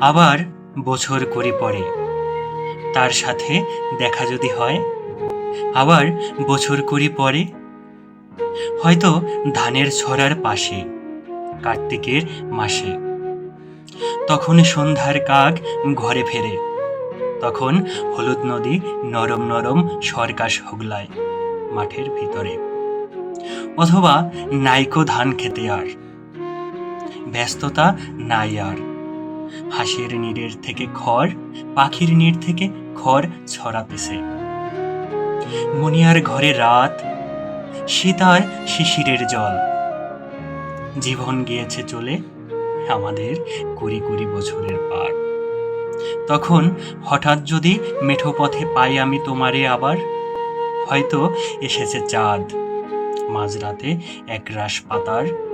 আবার বছর কুড়ি পরে। তার সাথে দেখা যদি হয়, আবার বছর কুড়ি পরে। হয়তো ধানের ছড়ার পাশে, কার্তিকের মাসে। তখন সন্ধ্যার কাক ঘরে ফেরে। তখন হলুদ নদী নরম নরম সরকাশ হোগলায় মাঠের ভিতরে। অথবা নাইকো ধান খেতে আর। ব্যস্ততা নাই আর। হাঁসের নীড়ের থেকে খড়, পাখির নীড় থেকে খড় ছড়াতেছে। মনিয়ার ঘরে রাত, সীতার শিশিরের জল। জীবন গিয়েছে চলে আমাদের কুড়ি কুড়ি বছরের পার। তখন হঠাৎ যদি মেঠো পথে পাই আমি তোমারে আবার, হয়তো এসেছে চাঁদ, মাঝরাতে এক একরাশ পাতার